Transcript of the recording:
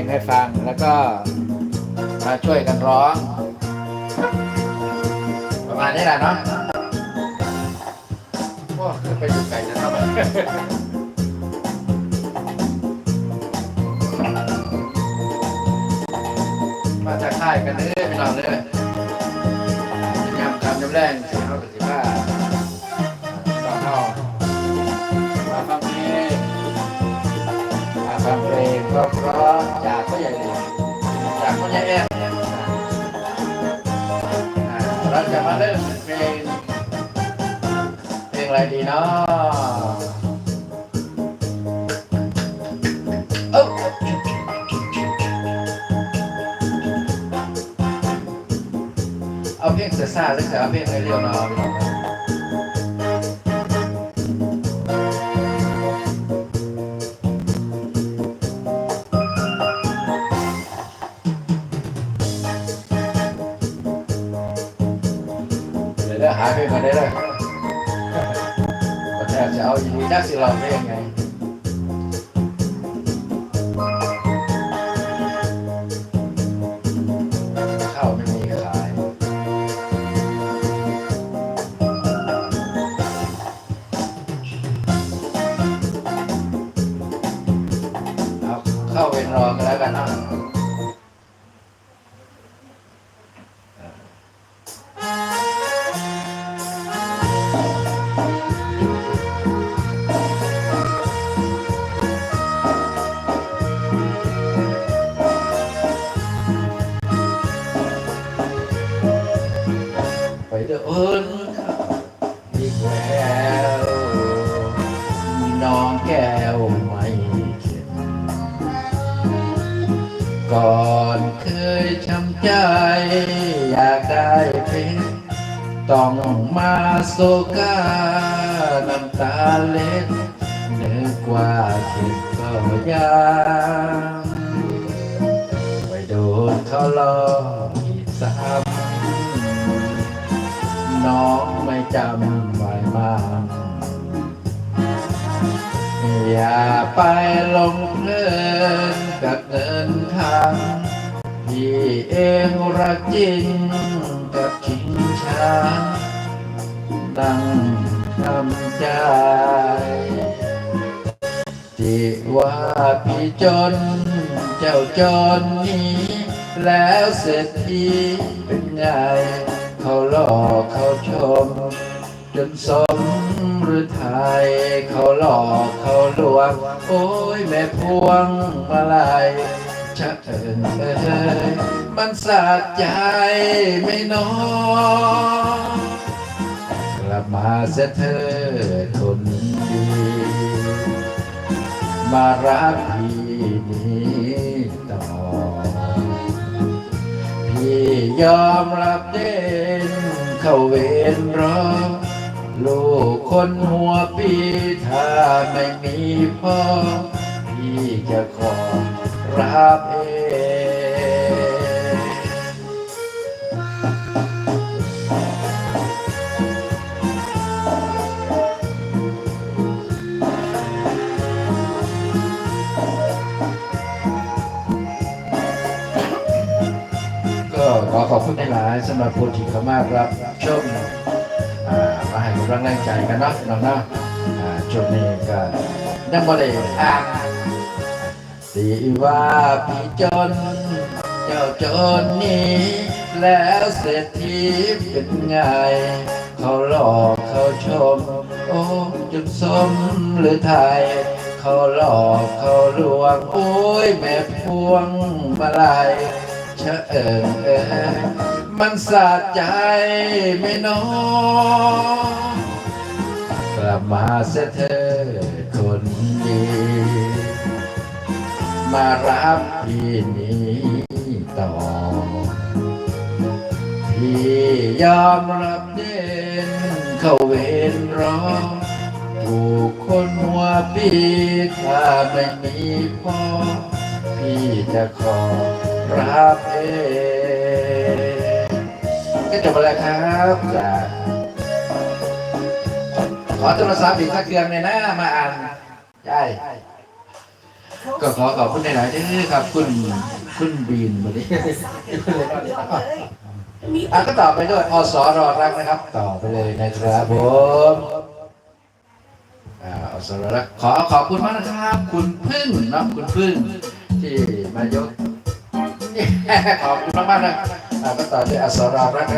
งให้ฟัง แล้วก็มาช่วยกันร้อง ประมาณนี้แหละเนาะโอ้ขึ้นไปอยู่ไกลจะทำอะไรมาจะค่ายกันเด้อพี่น้องเด้อยำคำยำแรงสิเขาปฏิภาณตอเข้ามาฟังเพลงมาฟังเพลงก็เพราะ อะไรดีเนาะเอาเพลงเสือซ่าหรือเอาเพลงอะไรเรียวเนาะพี่น้องเดี๋ยวหาเพลงมาได้เลย จะเอาอยู่จักสิเราเพลงไงข้าไม่มีขายเอาเข้าเวรรอกันแล้วกันเนาะ เดินอีกแล้วน้องแก้วไม่เข็ดก่อนเคยช้ำใจ อยากได้เพชรต้องมาโซกาน้ำตาเล็ดนึกว่าเข็ดก็ยังไปโดนเขาหลอก จำไว้มางอย่าไปหลงเพลินกับเงินทางพี่เองรักจริงกับชิงช้าตั้งทำใจที่ว่าพี่จน เจ้าจนนี้ แล้วเศรษฐีเป็นไงเขาหลอก จนสมหรือไทยเขาหลอกเขาลวง โอ้ยแม่พวงมาลายชะเอิญเอ้ยมันสะใจไม่น้อยกลับมาเสียเธอคนดีมารักพี่นี้ต่อ พี่ยอมรับเด่นเข้าเวรรอ ลูกคนหัวปีถ้าไม่มีพ่อ พี่จะขอรับเองก็ขอขอบคุณในหลายสำหรับผู้ที่เข้ามารับชม มาให้กำลังแรงใจกันเนาะน้องเนาะอ่าช่วงนี้ก็ยังบ่ได้อ่านสีว่าพี่จน เจ้าจนนี้ แล้วเศรษฐีเป็นไง เขาหลอกเขาชม โอ้จนสมหรือไทย เขาหลอกเขาลวง โอ้ยแม่พวงมาลายเชะเอิงเอย มันสะใจไม่น้อยกลับมาเสียเธอคนดี มารับพี่นี้ต่อ พี่ยอมรับเด่นเข้าเวรรอถูกคนหัวปีถ้าไม่มีพ่อ พี่จะขอรับเอง ก็จบไปแล้วครับจ้าขอโทรศัพท์อีกสักเครื่องเลยนะมาอ่านใช่ก็ขอขอบคุณหลายๆเด้อครับ คุณคุณบีนวันนี้อะก็ต่อไปด้วยอสรอรักนะครับ ต่อไปเลยนะครับผมอ่าอสรอรักขอขอบคุณมากนะครับ คุณพึ่งเนาะคุณพึ่ง ที่มายกขอบคุณมากๆนะอ่าก็ต่อด้วยอสรอรักนะครับ